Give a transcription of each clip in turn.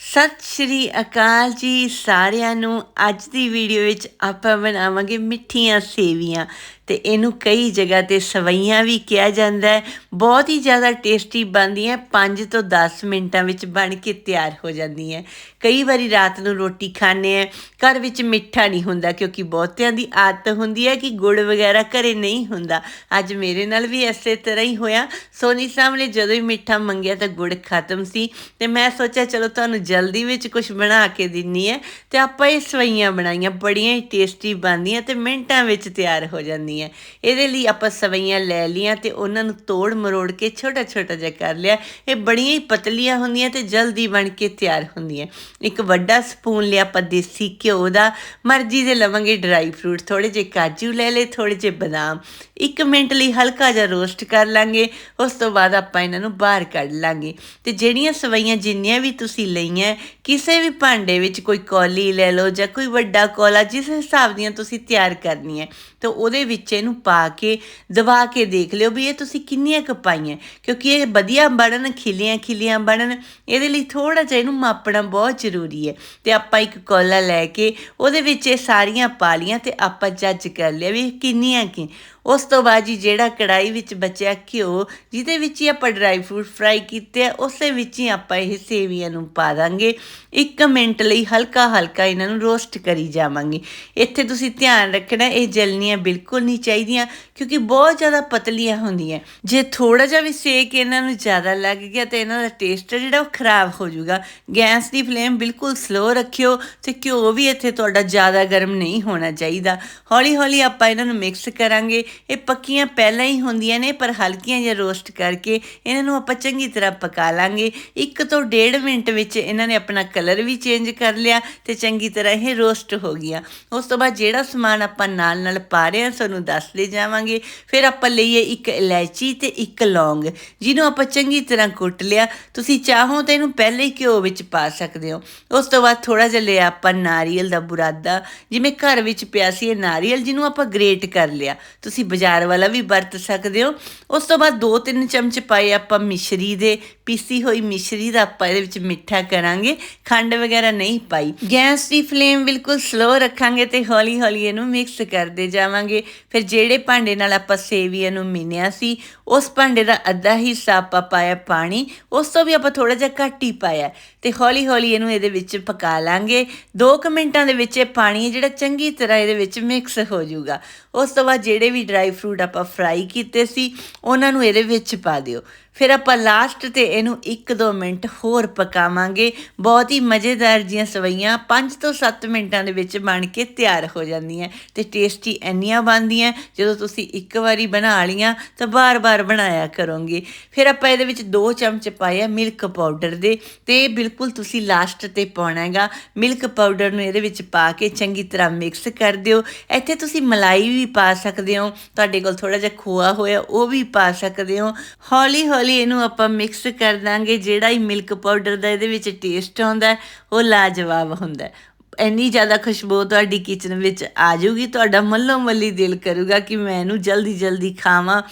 ਸਤਿ ਸ਼੍ਰੀ ਅਕਾਲ ਜੀ ਸਾਰਿਆਂ ਨੂੰ। ਅੱਜ ਦੀ ਵੀਡੀਓ ਵਿੱਚ ਆਪਾਂ ਬਣਾਵਾਂਗੇ ਮਿੱਠੀਆਂ ਸੇਵੀਆਂ। ਤੇ ਇਹਨੂੰ ਕਈ ਜਗ੍ਹਾ ਤੇ ਸਵਈਆਂ ਵੀ ਕਿਹਾ ਜਾਂਦਾ ਹੈ। ਬਹੁਤ ਹੀ ਜ਼ਿਆਦਾ ਟੇਸਟੀ ਬਣਦੀਆਂ 5 ਤੋਂ 10 ਮਿੰਟਾਂ ਵਿੱਚ ਬਣ ਕੇ ਤਿਆਰ ਹੋ ਜਾਂਦੀਆਂ। ਕਈ ਵਾਰੀ ਰਾਤ ਨੂੰ ਰੋਟੀ ਖਾਣੇ ਆ ਘਰ ਵਿੱਚ ਮਿੱਠਾ ਨਹੀਂ ਹੁੰਦਾ ਕਿਉਂਕਿ ਬਹੁਤਿਆਂ ਦੀ ਆਦਤ ਹੁੰਦੀ ਹੈ ਕਿ ਗੁੜ ਵਗੈਰਾ ਘਰੇ ਨਹੀਂ ਹੁੰਦਾ। ਅੱਜ ਮੇਰੇ ਨਾਲ ਵੀ ਐਸੇ ਤਰ੍ਹਾਂ ਹੀ ਹੋਇਆ। ਸੋਨੀ ਸਾਹਮਣੇ ਜਦੋਂ ਹੀ ਮਿੱਠਾ ਮੰਗਿਆ ਤਾਂ ਗੁੜ ਖਤਮ ਸੀ ਤੇ ਮੈਂ ਸੋਚਿਆ, ਚਲੋ ਤੁਹਾਨੂੰ ਜਲਦੀ ਵਿੱਚ ਕੁਝ ਬਣਾ ਕੇ ਦਿੰਨੀ ਹੈ ਤੇ ਆਪਾਂ ਇਹ ਸਵਈਆਂ ਬਣਾਈਆਂ, ਬੜੀਆਂ ਹੀ ਟੇਸਟੀ ਬਣਦੀਆਂ ਤੇ ਮਿੰਟਾਂ ਵਿੱਚ ਤਿਆਰ ਹੋ ਜਾਂਦੀਆਂ। ਇਹਦੇ ਲਈ ਆਪਾਂ ਸਵਈਆਂ ਲੈ ਲੀਆਂ ਤੇ ਉਹਨਾਂ ਨੂੰ ਤੋੜ ਮਰੋੜ ਕੇ ਛੋਟਾ ਛੋਟਾ ਜਿਹਾ ਕਰ ਲਿਆ। ਇਹ ਬੜੀਆਂ ਹੀ ਪਤਲੀਆਂ ਹੁੰਦੀਆਂ ਤੇ ਜਲਦੀ ਬਣ ਕੇ ਤਿਆਰ ਹੁੰਦੀਆਂ। ਇੱਕ ਵੱਡਾ ਸਪੂਨ ਲਿਆ ਆਪਾਂ ਦੇਸੀ ਘਿਓ ਦਾ। ਮਰਜ਼ੀ ਦੇ ਲਵਾਂਗੇ ਡਰਾਈ ਫਰੂਟ ਥੋੜੇ ਜਿਹੇ ਕਾਜੂ ਲੈ ਲੇ ਥੋੜੇ ਜਿਹੇ ਬਦਾਮ। 1 ਮਿੰਟ ਲਈ ਹਲਕਾ ਜਿਹਾ ਰੋਸਟ ਕਰ ਲਾਂਗੇ, ਉਸ ਤੋਂ ਬਾਅਦ ਆਪਾਂ ਇਹਨਾਂ ਨੂੰ ਬਾਹਰ ਕੱਢ ਲਾਂਗੇ। ਤੇ ਜਿਹੜੀਆਂ ਸਵਈਆਂ ਜਿੰਨੀਆਂ ਵੀ ਤੁਸੀਂ ਲਈਆਂ, ਕਿਸੇ ਵੀ ਭਾਂਡੇ ਵਿੱਚ ਕੋਈ ਕੌਲੀ ਲੈ ਲਓ ਜਾਂ ਕੋਈ ਵੱਡਾ ਕੌਲਾ, ਜਿਸ ਹਿਸਾਬ ਦੀਆਂ ਤੁਸੀਂ ਤਿਆਰ ਕਰਨੀ ਹੈ ਤਾਂ ਉਹਦੇ ਵਿੱਚ ਇਹਨੂੰ ਪਾ ਕੇ, ਦਬਾ ਕੇ ਦੇਖ ਲਿਓ ਵੀ ਇਹ ਤੁਸੀਂ ਕਿੰਨੀਆਂ ਕੁ ਪਾਈਆਂ। ਕਿਉਂਕਿ ਇਹ ਵਧੀਆ ਬਣਨ, ਖਿਲੀਆਂ ਖਿਲੀਆਂ ਬਣਨ, ਇਹਦੇ ਲਈ ਥੋੜਾ ਜਿਹਾ ਇਹਨੂੰ ਮਾਪਣਾ ਬਹੁਤ ਜ਼ਰੂਰੀ ਹੈ। ਤੇ ਆਪਾਂ ਇੱਕ ਕੌਲਾ ਲੈ ਕੇ, ਉਹਦੇ ਵਿੱਚ ਇਹ ਸਾਰੀਆਂ ਪਾ ਲੀਆਂ ਤੇ ਆਪਾਂ ਜੱਜ ਕਰ ਲਿਆ ਵੀ ਇਹ ਕਿੰਨੀਆਂ ਕੀ ਉਸ ਤੋਂ ਬਾਅਦ ਜੀ ਜਿਹੜਾ ਕੜਾਈ ਵਿੱਚ ਬਚਿਆ ਘਿਓ, ਜਿਹਦੇ ਵਿੱਚ ਹੀ ਆਪਾਂ ਡਰਾਈ ਫਰੂਟ ਫਰਾਈ ਕੀਤੇ ਆ, ਉਸੇ ਵਿੱਚ ਹੀ ਆਪਾਂ ਇਹ ਸੇਵੀਆਂ ਨੂੰ ਪਾ ਦਾਂਗੇ। 1 ਮਿੰਟ ਲਈ ਹਲਕਾ ਹਲਕਾ ਇਹਨਾਂ ਨੂੰ ਰੋਸਟ ਕਰੀ ਜਾਵਾਂਗੇ। ਇੱਥੇ ਤੁਸੀਂ ਧਿਆਨ ਰੱਖਣਾ, ਇਹ ਜਲਨੀਆਂ ਬਿਲਕੁਲ ਨਹੀਂ ਚਾਹੀਦੀਆਂ, ਕਿਉਂਕਿ ਬਹੁਤ ਜ਼ਿਆਦਾ ਪਤਲੀਆਂ ਹੁੰਦੀਆਂ। ਜੇ ਥੋੜਾ ਜਿਹਾ ਵੀ ਸੇਕ ਇਹਨਾਂ ਨੂੰ ਜ਼ਿਆਦਾ ਲੱਗ ਗਿਆ ਤਾਂ ਇਹਨਾਂ ਦਾ ਟੇਸਟ ਜਿਹੜਾ ਉਹ ਖਰਾਬ ਹੋ ਜਾਊਗਾ। ਗੈਸ ਦੀ ਫਲੇਮ ਬਿਲਕੁਲ ਸਲੋ ਰੱਖਿਓ ਤੇ ਘਿਓ ਵੀ ਇੱਥੇ ਤੁਹਾਡਾ ਜ਼ਿਆਦਾ ਗਰਮ ਨਹੀਂ ਹੋਣਾ ਚਾਹੀਦਾ। ਹੌਲੀ ਹੌਲੀ ਆਪਾਂ ਇਹਨਾਂ ਨੂੰ ਮਿਕਸ ਕਰਾਂਗੇ। ਇਹ ਪੱਕੀਆਂ ਪਹਿਲਾਂ ਹੀ ਹੁੰਦੀਆਂ ਨੇ, ਪਰ ਹਲਕੀਆਂ ਜਿਹਾ ਰੋਸਟ ਕਰਕੇ ਇਹਨਾਂ ਨੂੰ ਆਪਾਂ ਚੰਗੀ ਤਰ੍ਹਾਂ ਪਕਾ ਲਾਂਗੇ। 1 ਤੋਂ 1.5 ਮਿੰਟ ਵਿੱਚ ਇਹਨਾਂ ਨੇ ਆਪਣਾ ਕਲਰ ਵੀ ਚੇਂਜ ਕਰ ਲਿਆ ਤੇ ਚੰਗੀ ਤਰ੍ਹਾਂ ਇਹ ਰੋਸਟ ਹੋ ਗਿਆ ਉਸ ਤੋਂ ਬਾਅਦ ਜਿਹੜਾ ਸਮਾਨ ਆਪਾਂ ਨਾਲ ਨਾਲ ਪਾ ਰਹੇ ਹਾਂ ਤੁਹਾਨੂੰ ਦੱਸਦੇ ਜਾਵਾਂਗੇ। ਫਿਰ ਆਪਾਂ ਲਈਏ ਇੱਕ ਇਲਾਇਚੀ ਤੇ ਇੱਕ ਲੌਂਗ, ਜਿਹਨੂੰ ਆਪਾਂ ਚੰਗੀ ਤਰ੍ਹਾਂ ਕੁੱਟ ਲਿਆ। ਤੁਸੀਂ ਚਾਹੋ ਤਾਂ ਇਹਨੂੰ ਪਹਿਲੇ ਹੀ ਘਿਓ ਵਿੱਚ ਪਾ ਸਕਦੇ ਹੋ। ਉਸ ਤੋਂ ਬਾਅਦ ਥੋੜਾ ਜਿਹਾ ਲਿਆ ਆਪਾਂ ਨਾਰੀਅਲ ਦਾ ਬੁਰਾਦਾ। ਜਿਵੇਂ ਘਰ ਵਿੱਚ ਪਿਆ ਸੀ ਇਹ ਨਾਰੀਅਲ, ਜਿਹਨੂੰ ਆਪਾਂ ਗ੍ਰੇਟ ਕਰ ਲਿਆ। ਤੁਸੀਂ ਬਾਜ਼ਾਰ ਵਾਲਾ ਵੀ ਵਰਤ ਸਕਦੇ ਹੋ। ਉਸ ਤੋਂ ਬਾਅਦ 2-3 ਚਮਚ ਪਾਏ ਆਪਾਂ ਮਿਸ਼ਰੀ ਦੇ, ਪੀਸੀ ਹੋਈ ਮਿਸ਼ਰੀ ਦਾ ਆਪਾਂ ਇਹਦੇ ਵਿੱਚ ਮਿੱਠਾ ਕਰਾਂਗੇ। ਖੰਡ ਵਗੈਰਾ ਨਹੀਂ ਪਾਈ। ਗੈਸ ਦੀ ਫਲੇਮ ਬਿਲਕੁਲ ਸਲੋ ਰੱਖਾਂਗੇ ਤੇ ਹੌਲੀ ਹੌਲੀ ਇਹਨੂੰ ਮਿਕਸ ਕਰਦੇ ਜਾਵਾਂਗੇ। ਫਿਰ ਜਿਹੜੇ ਭਾਂਡੇ ਨਾਲ ਆਪਾਂ ਸੇਵੀਆਂ ਨੂੰ ਮਿਨਿਆ ਸੀ, ਉਸ ਭਾਂਡੇ ਦਾ ਅੱਧਾ ਹਿੱਸਾ ਆਪਾਂ ਪਾਇਆ ਪਾਣੀ। ਉਸ ਤੋਂ ਵੀ ਆਪਾਂ ਥੋੜਾ ਜਿਹਾ ਘੱਟ ਹੀ ਪਾਇਆ। ਤੇ ਹੌਲੀ ਹੌਲੀ ਇਹਨੂੰ ਇਹਦੇ ਵਿੱਚ ਪਕਾ ਲਾਂਗੇ। 2 ਮਿੰਟਾਂ ਦੇ ਵਿੱਚ ਇਹ ਪਾਣੀ ਜਿਹੜਾ ਚੰਗੀ ਤਰ੍ਹਾਂ ਇਹਦੇ ਵਿੱਚ ਮਿਕਸ ਹੋ ਜਾਊਗਾ। ਉਸ ਤੋਂ ਬਾਅਦ ਜਿਹੜੇ ਵੀ ਡਰਾਈ ਫਰੂਟ ਆਪਾਂ ਫਰਾਈ ਕੀਤੇ ਸੀ ਉਹਨਾਂ ਨੂੰ ਇਹਦੇ ਵਿੱਚ ਪਾ ਦਿਓ। ਫਿਰ ਆਪਾਂ ਲਾਸਟ ਤੇ ਇਹਨੂੰ 1-2 ਮਿੰਟ ਹੋਰ ਪਕਾਵਾਂਗੇ। ਬਹੁਤ ਹੀ ਮਜ਼ੇਦਾਰ ਜੀਆਂ ਸਵਈਆਂ 5 ਤੋਂ 7 ਮਿੰਟਾਂ ਦੇ ਵਿੱਚ ਬਣ ਕੇ ਤਿਆਰ ਹੋ ਜਾਂਦੀਆਂ ਤੇ ਟੇਸਟੀ ਇੰਨੀਆਂ ਬਣਦੀਆਂ ਜਦੋਂ ਤੁਸੀਂ ਇੱਕ ਵਾਰੀ ਬਣਾ ਲੀਆਂ ਤਾਂ ਬਾਰ-ਬਾਰ ਬਣਾਇਆ ਕਰੋਗੇ। ਫਿਰ ਆਪਾਂ ਇਹਦੇ ਵਿੱਚ 2 ਚਮਚ ਪਾਇਆ ਮਿਲਕ ਪਾਊਡਰ ਦੇ ਤੇ ਬਿਲਕੁਲ ਤੁਸੀਂ ਲਾਸਟ ਤੇ ਪਾਉਣਾ ਹੈਗਾ। ਮਿਲਕ ਪਾਊਡਰ ਨੂੰ ਇਹਦੇ ਵਿੱਚ ਪਾ ਕੇ ਚੰਗੀ ਤਰ੍ਹਾਂ ਮਿਕਸ ਕਰ ਦਿਓ। ਇੱਥੇ ਤੁਸੀਂ ਮਲਾਈ ਵੀ ਪਾ ਸਕਦੇ ਹੋ। ਤੁਹਾਡੇ ਕੋਲ ਥੋੜਾ ਜਿਹਾ ਖੋਆ ਹੋਇਆ ਉਹ ਵੀ ਪਾ ਸਕਦੇ ਹੋ। ਹੌਲੀ ਹੌਲੀ ਇਹਨੂੰ ਆਪਾਂ ਮਿਕਸ ਕਰ ਦਾਂਗੇ, ਜਿਹੜਾ ਹੀ ਮਿਲਕ ਪਾਊਡਰ ਦਾ ਇਹਦੇ ਵਿੱਚ ਟੇਸਟ ਆਉਂਦਾ ਉਹ ਲਾਜਵਾਬ ਹੁੰਦਾ ਇੰਨੀ ਜ਼ਿਆਦਾ ਖੁਸ਼ਬੂ ਤੁਹਾਡੀ ਕਿਚਨ ਵਿੱਚ ਆ ਜਾਊਗੀ, ਤੁਹਾਡਾ ਮੱਲੋ ਮੱਲੀ ਦਿਲ ਕਰੂਗਾ ਕਿ ਮੈਂ ਇਹਨੂੰ ਜਲਦੀ ਜਲਦੀ ਖਾਵਾਂ।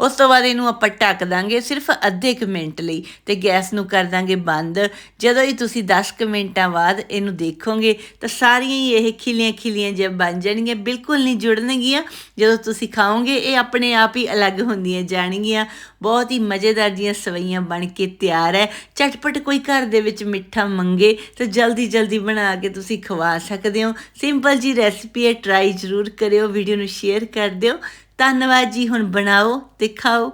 ਉਸ ਤੋਂ ਬਾਅਦ ਇਹਨੂੰ ਆਪਾਂ ਢੱਕ ਦਾਂਗੇ ਸਿਰਫ ਅੱਧੇ ਕੁ ਮਿੰਟ ਲਈ ਤੇ ਗੈਸ ਨੂੰ ਕਰ ਦਾਂਗੇ ਬੰਦ। ਜਦੋਂ ਹੀ ਤੁਸੀਂ 10 ਕੁ ਮਿੰਟਾਂ ਬਾਅਦ ਇਹਨੂੰ ਦੇਖੋਗੇ ਤਾਂ ਸਾਰੀਆਂ ਹੀ ਇਹ ਖਿਲੀਆਂ ਖਿਲੀਆਂ ਜੇ ਬਣ ਜਾਣਗੀਆਂ, ਬਿਲਕੁਲ ਨਹੀਂ ਜੁੜਨਗੀਆਂ। ਜਦੋਂ ਤੁਸੀਂ ਖਾਓਗੇ, ਇਹ ਆਪਣੇ ਆਪ ਹੀ ਅਲੱਗ ਹੁੰਦੀਆਂ ਜਾਣਗੀਆਂ। ਬਹੁਤ ਹੀ ਮਜ਼ੇਦਾਰ ਜੀਆਂ ਸਵਈਆਂ ਬਣ ਕੇ ਤਿਆਰ ਹੈ। ਝਟਪਟ ਕੋਈ ਘਰ ਦੇ ਵਿੱਚ ਮਿੱਠਾ ਮੰਗੇ ਤਾਂ ਜਲਦੀ ਜਲਦੀ ਬਣਾ ਕੇ ਤੁਸੀਂ ਖਵਾ ਸਕਦੇ ਹੋ। ਸਿੰਪਲ ਜੀ ਰੈਸਪੀ ਹੈ ਟਰਾਈ ਜ਼ਰੂਰ ਕਰਿਓ ਵੀਡੀਓ ਨੂੰ ਸ਼ੇਅਰ ਕਰ ਦਿਓ। ਧੰਨਵਾਦ ਜੀ, ਹੁਣ ਬਣਾਓ ਤੇ ਖਾਓ